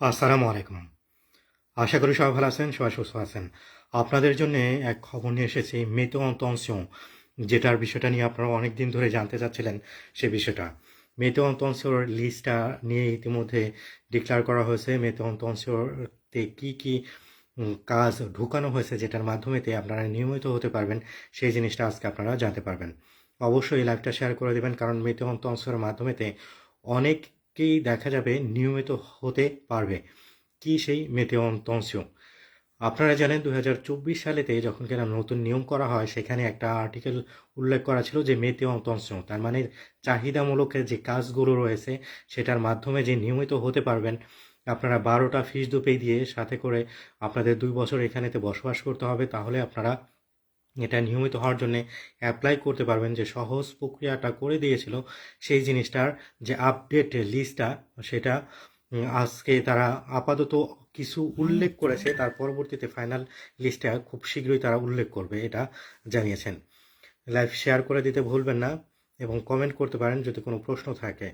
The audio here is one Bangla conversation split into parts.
আসসালামু আলাইকুম। আশা করি সবাই ভালো আছেন, সবাই সুস্থ আছেন। আপনাদের জন্য এক খবর নিয়ে এসেছি, মেতো অন্তংশন যেটার বিষয়টা নিয়ে আপনারা অনেক দিন ধরে জানতে চাচ্ছিলেন সে বিষয়টা। মেতো অন্তংশর লিস্টটা নিয়ে ইতিমধ্যে ডিক্লেয়ার করা হয়েছে, মেতো অন্তংশতে কী কী কাজ ঢুকানো হয়েছে যেটার মাধ্যমেতে আপনারা নিয়মিত হতে পারবেন, সেই জিনিসটা আজকে আপনারা জানতে পারবেন। অবশ্যই লাইভটা শেয়ার করে দেবেন, কারণ মেতো অন্তংশর মাধ্যমেতে অনেককেই দেখা যাবে নিয়মিত হতে পারবে। কি সেই মেতেয়ন্তংশ আপনারা জানেন দু হাজার চব্বিশ সালেতে যখন কিনা নতুন নিয়ম করা হয়, সেখানে একটা আর্টিকেল উল্লেখ করা ছিল যে মেতেয়ন্তংশ তার মানে চাহিদামূলক যে কাজগুলো রয়েছে, সেটার মাধ্যমে যে নিয়মিত হতে পারবেন, আপনারা বারোটা ফিস দুপে দিয়ে সাথে করে আপনাদের দুই বছর এখানেতে বসবাস করতে হবে, তাহলে আপনারা এটা নিয়মিত হওয়ার জন্য অ্যাপ্লাই করতে পারবেন যে সহজ প্রক্রিয়াটা করে দিয়েছিল সেই জিনিসটার যে আপডেট লিস্টটা সেটা আজকে তারা আপাতত কিছু উল্লেখ করেছে, তার পরবর্তীতে ফাইনাল লিস্টটা খুব শীঘ্রই তারা উল্লেখ করবে, এটা জানিয়েছেন। লাইভ শেয়ার করে দিতে ভুলবেন না এবং কমেন্ট করতে পারেন যদি কোনো প্রশ্ন থাকে।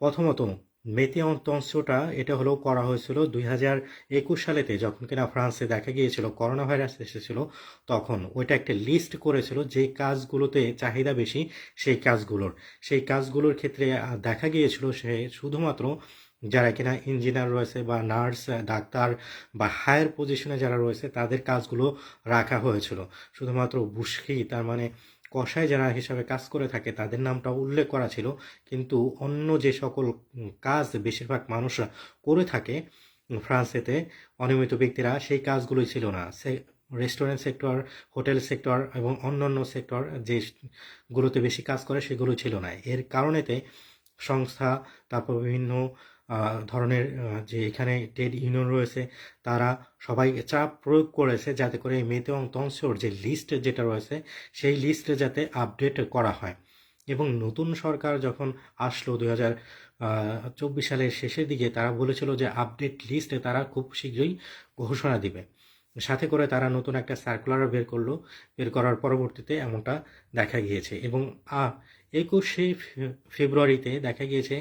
প্রথমত মেতে অংশটা এটা হলো করা হয়েছিল দুই হাজার একুশ সালেতে, যখন কিনা ফ্রান্সে দেখা গিয়েছিল করোনা ভাইরাস এসেছিল, তখন ওইটা একটা লিস্ট করেছিল যে কাজগুলোতে চাহিদা বেশি সেই কাজগুলোর। সেই কাজগুলোর ক্ষেত্রে দেখা গিয়েছিল সে শুধুমাত্র যারা কিনা ইঞ্জিনিয়ার রয়েছে বা নার্স, ডাক্তার বা হায়ার পজিশনে যারা রয়েছে, তাদের কাজগুলো রাখা হয়েছিল। শুধুমাত্র বুসকি তার মানে কষায় যারা হিসাবে কাজ করে থাকে, তাদের নামটা উল্লেখ করা ছিল। কিন্তু অন্য যে সকল কাজ বেশিরভাগ মানুষরা করে থাকে ফ্রান্সেতে, অনিয়মিত ব্যক্তিরা সেই কাজগুলোই ছিল না। সে রেস্টুরেন্ট সেক্টর, হোটেল সেক্টর এবং অন্যান্য সেক্টর যে গুলোতে বেশি কাজ করে সেগুলো ছিল না। এর কারণেতে সংস্থা, তারপর বিভিন্ন ধরনের যে এখানে ট্রেড ইউনিয়ন রয়েছে, তারা সবাই চাপ প্রয়োগ করেছে যাতে করে এই মেতে এবং তংসর যে লিস্ট যেটা রয়েছে, সেই লিস্ট যাতে আপডেট করা হয়। এবং নতুন সরকার যখন আসলো দুই হাজার চব্বিশ সালের শেষের দিকে, তারা বলেছিল যে আপডেট লিস্টে তারা খুব শীঘ্রই ঘোষণা দিবে। সাথে করে তারা নতুন একটা সার্কুলারও বের করল। বের করার পরবর্তীতে এমনটা দেখা গিয়েছে। এবং একুশে ফেব্রুয়ারিতে দেখা গিয়েছে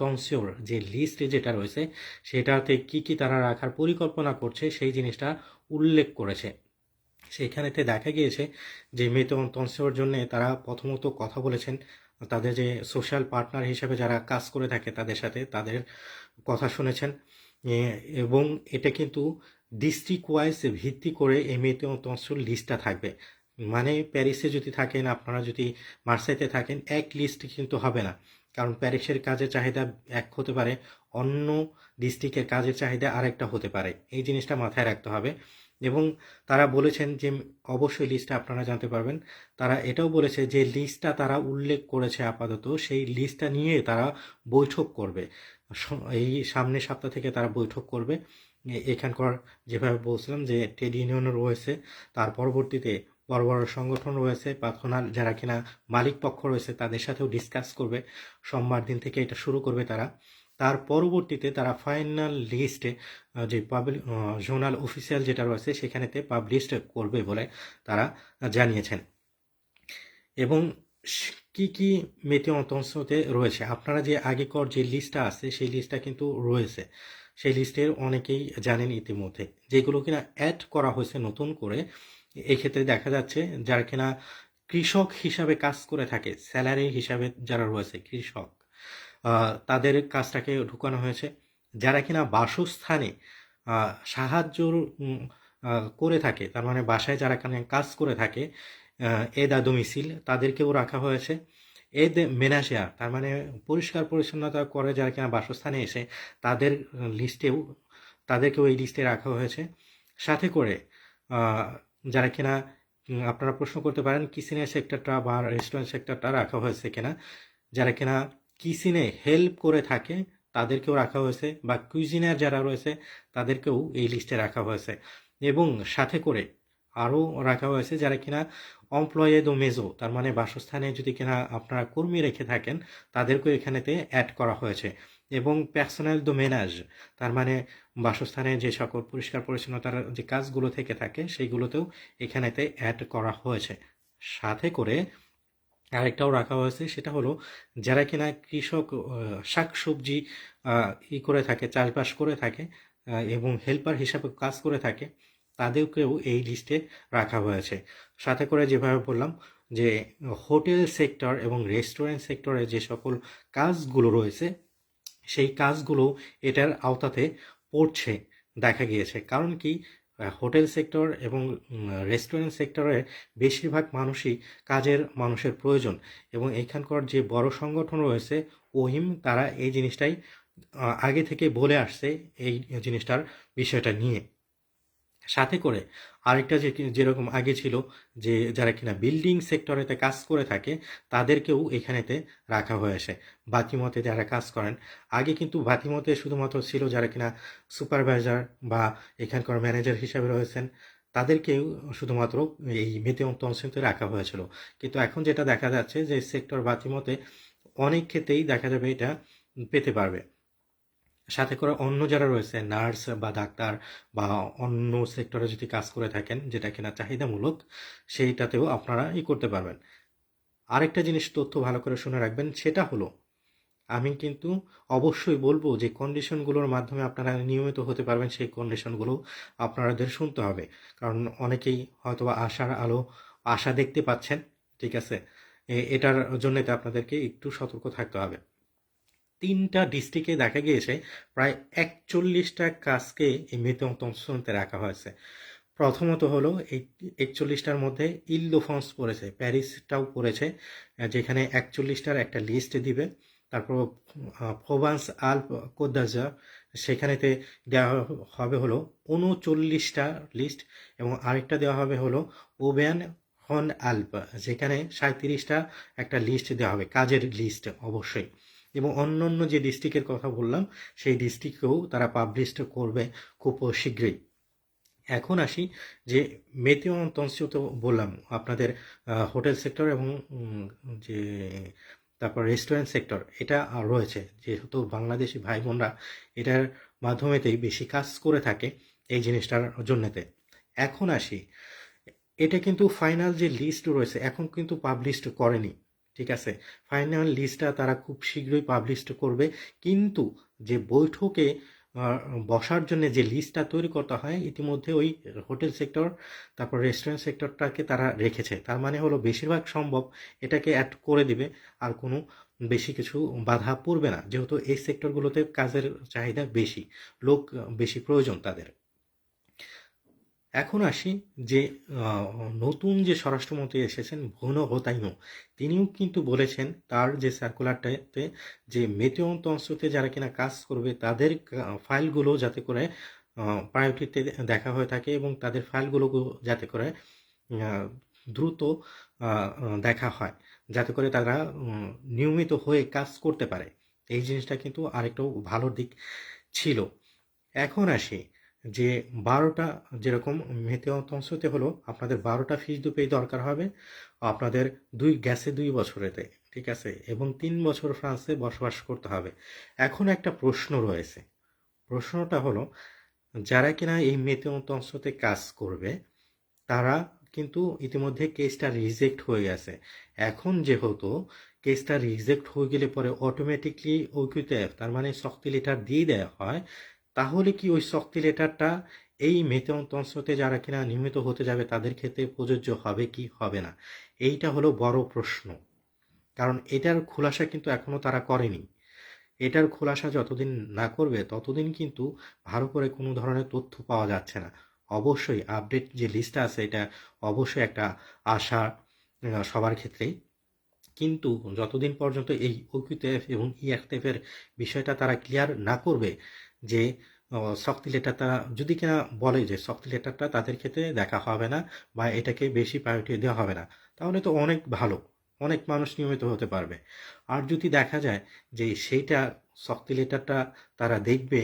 তংসিওর যে লিস্ট যেটা রয়েছে, সেটাতে কি কি তারা রাখার পরিকল্পনা করছে সেই জিনিসটা উল্লেখ করেছে। সেইখানেতে দেখা গিয়েছে যে মেতে তংসিওর জন্য তারা প্রথমত কথা বলেছেন, তাদের যে সোশ্যাল পার্টনার হিসেবে যারা কাজ করে থাকে তাদের সাথে তাদের কথা শুনেছেন। এবং এটা কিন্তু ডিস্ট্রিক্ট ওয়াইজ ভিত্তি করে এই মেতে তংসিওর লিস্টটা থাকবে। মানে প্যারিসে যদি থাকেন, আপনারা যদি মার্সাইতে থাকেন, এক লিস্ট কিন্তু হবে না। কারণ প্যারিসের কাজের চাহিদা এক হতে পারে, অন্য ডিস্ট্রিক্টের কাজের চাহিদা আরেকটা হতে পারে। এই জিনিসটা মাথায় রাখতে হবে। এবং তারা বলেছেন যে, অবশ্যই লিস্টটা আপনারা জানতে পারবেন। তারা এটাও বলেছে যে, লিস্টটা তারা উল্লেখ করেছে আপাতত, সেই লিস্টটা নিয়ে তারা বৈঠক করবে। এই সামনের সপ্তাহ থেকে তারা বৈঠক করবে। এখানকার যেভাবে বলছিলাম যে, ট্রেড ইউনিয়ন রয়েছে তার পরবর্তীতে বড় বড় সংগঠন রয়েছে পার্সোনাল যারা কিনা মালিক পক্ষ রয়েছে তাদের সাথেও ডিসকাস করবে। সোমবার দিন থেকে এটা শুরু করবে তারা। তার পরবর্তীতে তারা ফাইনাল লিস্টে যে পাবলিক জোনাল অফিসিয়াল যেটা রয়েছে সেখানেতে পাবলিশ করবে বলে তারা জানিয়েছেন। এবং কি কি মেতে অতংশতে রয়েছে? আপনারা যে আগেকর যে লিস্টটা আছে সেই লিস্টটা কিন্তু রয়েছে। সেই লিস্টের অনেকেই জানেন ইতিমধ্যে। যেগুলো কিনা অ্যাড করা হয়েছে নতুন করে এক্ষেত্রে দেখা যাচ্ছে যারা কিনা কৃষক হিসাবে কাজ করে থাকে, স্যালারি হিসাবে যারা রয়েছে, কৃষক তাদের কাজটাকে ঢুকানো হয়েছে। যারা কিনা বাসস্থানে সাহায্য করে থাকে, তার মানে বাসায় যারা কাজ করে থাকে এদা দমিসিল তাদেরকেও রাখা হয়েছে। এদ মেনাশিয়া, তার মানে পরিষ্কার পরিচ্ছন্নতা করে যারা কিনা বাসস্থানে এসে তাদের লিস্টেও, তাদেরকেও এই লিস্টে রাখা হয়েছে। সাথে করে যারা কিনা আপনারা প্রশ্ন করতে পারেন কিচেনের সেক্টরটা বা রেস্টুরেন্ট সেক্টরটা রাখা হয়েছে কিনা। যারা কিনা কিচেনে হেল্প করে থাকে, তাদেরকেও রাখা হয়েছে বা কুইজিনার যারা রয়েছে, তাদেরকেও এই লিস্টে রাখা হয়েছে। এবং সাথে করে আরও রাখা হয়েছে যারা কিনা অমপ্লয়ে দো মেজো, তার মানে বাসস্থানে যদি কিনা আপনারা কর্মী রেখে থাকেন, তাদেরকেও এখানেতে অ্যাড করা হয়েছে। এবং পার্সোনাল দো মেনাজ তার মানে বাসস্থানে যে সকল পরিষ্কার পরিচ্ছন্নতার যে কাজগুলো থেকে থাকে, সেইগুলোতেও এখানেতে অ্যাড করা হয়েছে। সাথে করে আরেকটাও রাখা হয়েছে, সেটা হলো যারা কিনা কৃষক শাক সবজি ই করে থাকে, চাষবাস করে থাকে এবং হেল্পার হিসাবে কাজ করে থাকে, তাদেরকেও এই লিস্টে রাখা হয়েছে। সাথে করে যেভাবে বললাম যে হোটেল সেক্টর এবং রেস্টুরেন্ট সেক্টরে যে সকল কাজগুলো রয়েছে সেই কাজগুলো এটার আওতাতে পড়ছে, দেখা গিয়েছে। কারণ কি হোটেল সেক্টর এবং রেস্টুরেন্ট সেক্টরে বেশিরভাগ মানুষই কাজের মানুষের প্রয়োজন এবং এখানকার যে বড় সংগঠন রয়েছে, ওহিম, তারা এই জিনিসটাই আগে থেকে বলে আসছে এই জিনিসটার বিষয়টা নিয়ে। সাথে করে আরেকটা যে যেরকম আগে ছিল যে যারা কিনা বিল্ডিং সেক্টরেতে কাজ করে থাকে, তাদেরকেও এখানেতে রাখা হয়েছে বাতিমতে যারা কাজ করেন, আগে কিন্তু বাতিমতে শুধুমাত্র ছিল যারা কিনা সুপারভাইজার বা এখানকার ম্যানেজার হিসাবে রয়েছেন, তাদেরকেও শুধুমাত্র এই মেতে অংশতে রাখা হয়েছিল। কিন্তু এখন যেটা দেখা যাচ্ছে যে সেক্টর বাতিমতে অনেক ক্ষেত্রেই দেখা যাবে এটা পেতে পারবে। সাথে করে অন্য যারা রয়েছে, নার্স বা ডাক্তার বা অন্য সেক্টরে যদি কাজ করে থাকেন, যেটা কিনা চাহিদামূলক, সেইটাতেও আপনারা ই করতে পারবেন। আরেকটা জিনিস তথ্য ভালো করে শুনে রাখবেন, সেটা হলো, আমি কিন্তু অবশ্যই বলব যে কন্ডিশনগুলোর মাধ্যমে আপনারা নিয়মিত হতে পারবেন, সেই কন্ডিশনগুলো আপনাদের শুনতে হবে। কারণ অনেকেই হয়তোবা আশার আলো, আশা দেখতে পাচ্ছেন, ঠিক আছে? এটার জন্যতে আপনাদেরকে একটু সতর্ক থাকতে হবে। তিনটা ডিস্ট্রিক্টে দেখা গিয়েছে, প্রায় একচল্লিশটা কাজকে এই মেতন্ততে রাখা হয়েছে। প্রথমত হলো এই একচল্লিশটার মধ্যে ইলদোফন্স পড়েছে, প্যারিসটাও পড়েছে যেখানে একচল্লিশটার একটা লিস্ট দিবে। তারপর প্রোভান্স আল্প কোদাজা সেখানেতে দেওয়া হবে হলো উনচল্লিশটা লিস্ট এবং আরেকটা দেওয়া হবে হলো ওবেন হন আল্প, যেখানে সাঁত্রিশটা একটা লিস্ট দেওয়া হবে, কাজের লিস্ট অবশ্যই। এবং অন্য অন্য যে ডিস্ট্রিক্টের কথা বললাম, সেই ডিস্ট্রিক্টেও তারা পাবলিশ করবে খুব শীঘ্রই। এখন আসি যে মেতেও তন্সিও তো বললাম, আপনাদের হোটেল সেক্টর এবং যে, তারপর রেস্টুরেন্ট সেক্টর এটা রয়েছে। যেহেতু বাংলাদেশি ভাই বোনরা এটার মাধ্যমেতেই বেশি কাজ করে থাকে এই জিনিসটার জন্যতে। এখন আসি, এটা কিন্তু ফাইনাল যে লিস্ট রয়েছে, এখন কিন্তু পাবলিশ করেনি। ঠিক আছে? ফাইনাল লিস্টটা তারা খুব শীঘ্রই পাবলিশ করবে। কিন্তু যে বৈঠকে বসার জন্য যে লিস্টটা তৈরি করতে হয়, ইতিমধ্যে ওই হোটেল সেক্টর তারপর রেস্টুরেন্ট সেক্টরটাকে তারা রেখেছে। তার মানে হলো বেশিরভাগ সম্ভব এটাকে অ্যাড করে দিবে। আর কোনো বেশি কিছু বাধা পড়বে না। যেহেতু এই সেক্টরগুলোতে কাজের চাহিদা বেশি, লোক বেশি প্রয়োজন তাদের। এখন আসি যে নতুন যে স্বরাষ্ট্রমন্ত্রী এসেছেন ভুন হোতাইনো তিনিও কিন্তু বলেছেন তার যে সার্কুলারটাতে যে মেতেয়ন্ত অংশতে যারা কিনা কাজ করবে তাদের ফাইলগুলো যাতে করে প্রায়োরিটিতে দেখা হয়ে থাকে এবং তাদের ফাইলগুলো যাতে করে দ্রুত দেখা হয়, যাতে করে তারা নিয়মিত হয়ে কাজ করতে পারে। এই জিনিসটা কিন্তু আরেকটাও ভালো দিক ছিল। এখন আসি যে বারোটা যেরকম মেতেঅংশতে হলো, আপনাদের বারোটা ফিস দুপেই দরকার হবে আপনাদের দুই গ্যাসে দুই বছরেতে, ঠিক আছে? এবং তিন বছর ফ্রান্সে বসবাস করতে হবে। এখন একটা প্রশ্ন রয়েছে। প্রশ্নটা হলো, যারা কিনা এই মেতে মেতেঅংশতে কাজ করবে, তারা কিন্তু ইতিমধ্যে কেসটা রিজেক্ট হয়ে গেছে। এখন যেহেতু কেসটা রিজেক্ট হয়ে গেলে পরে অটোমেটিকলি ওকিউটিএফ তার মানে শক্তি লিটার দিয়ে দেওয়া হয় তাহলে কি ওই শক্তি লেটারটা এই মেতেন্ততে যারা কিনা নিয়মিত হতে যাবে, তাদের ক্ষেত্রে প্রযোজ্য হবে কি হবে না? এইটা হলো বড় প্রশ্ন। কারণ এটার খোলাসা কিন্তু এখনও তারা করেনি। এটার খোলাসা যতদিন না করবে, ততদিন কিন্তু ভালো করে কোনো ধরনের তথ্য পাওয়া যাচ্ছে না। অবশ্যই আপডেট যে লিস্টটা আছে, এটা অবশ্যই একটা আশা সবার ক্ষেত্রেই কিন্তু যতদিন পর্যন্ত এই ওকিউটিএফ এবং ইএফটিএফ এর বিষয়টা তারা ক্লিয়ার না করবে যে শক্তি লেটারটা যদি কিনা বলে যে, শক্তি লেটারটা তাদের ক্ষেত্রে দেখা হবে না বা এটাকে বেশি প্রায়োরিটি দেওয়া হবে না, তাহলে তো অনেক ভালো, অনেক মানুষ নিয়মিত হতে পারবে। আর যদি দেখা যায় যে, সেইটা শক্তি লেটারটা তারা দেখবে,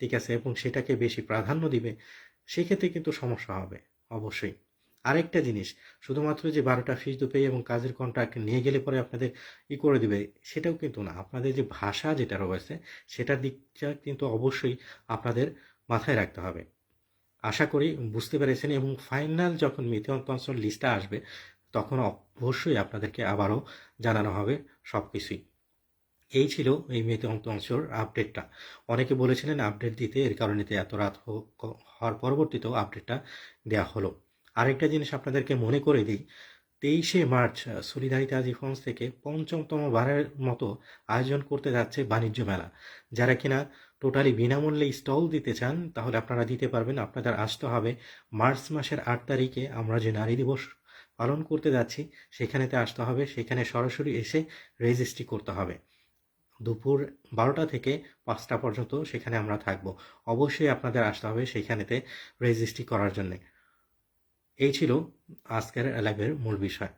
ঠিক আছে, এবং সেটাকে বেশি প্রাধান্য দিবে, সেক্ষেত্রে কিন্তু সমস্যা হবে, অবশ্যই। আরেকটা জিনিস, শুধুমাত্র যে বারোটা ফিস দুপে এবং কাজের কন্ট্রাক্ট নিয়ে গেলে পরে আপনাদের ই করে দিবে, সেটাও কিন্তু না। আপনাদের যে ভাষা যেটা রয়েছে, সেটার দিকটা কিন্তু অবশ্যই আপনাদের মাথায় রাখতে হবে। আশা করি বুঝতে পেরেছেন এবং ফাইনাল যখন মিথিয়ন্তর লিস্টটা আসবে, তখন অবশ্যই আপনাদেরকে আবারও জানানো হবে সব কিছুই এই ছিল এই মেতে অংশর আপডেটটা অনেকে বলেছিলেন আপডেট দিতে, এর কারণে এত রাত হওয়ার পরবর্তীতেও আপডেটটা দেওয়া হলো। আরেকটা জিনিস আপনাদেরকে মনে করে দিই। তেইশে মার্চ সলিদারিতা আজি ফন্স থেকে পঞ্চমতম বারের মতো আয়োজন করতে যাচ্ছে বাণিজ্য মেলা। যারা কিনা টোটালি বিনামূল্যে স্টল দিতে চান, তাহলে আপনারা দিতে পারবেন। আপনাদের আসতে হবে মার্চ মাসের আট তারিখে। আমরা যে নারী দিবস পালন করতে যাচ্ছি, সেখানেতে আসতে হবে। সেখানে সরাসরি এসে রেজিস্ট্রি করতে হবে। দুপুর বারোটা থেকে পাঁচটা পর্যন্ত সেখানে আমরা থাকব। অবশ্যই আপনাদের আসতে হবে সেইখানেতে রেজিস্ট্রি করার জন্যে। এই ছিল আজকের লাইভের মূল বিষয়।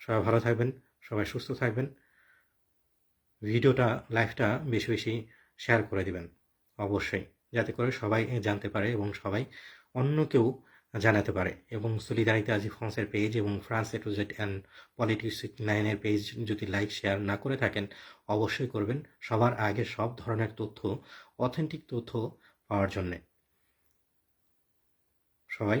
সবাই ভালো থাকবেন, সবাই সুস্থ থাকবেন। ভিডিওটা লাইভটা বেশি বেশি শেয়ার করে দিবেন, অবশ্যই। যাতে করে সবাই জানতে পারে এবং সবাই অন্য কেউ জানাতে পারে। এবং সলিদারিতা আজি ফ্রান্সের পেজ এবং France A to Z and politics নাইনের পেজ যদি লাইক শেয়ার না করে থাকেন, অবশ্যই করবেন সবার আগে সব ধরনের তথ্য অথেন্টিক তথ্য পাওয়ার জন্যে। সবাই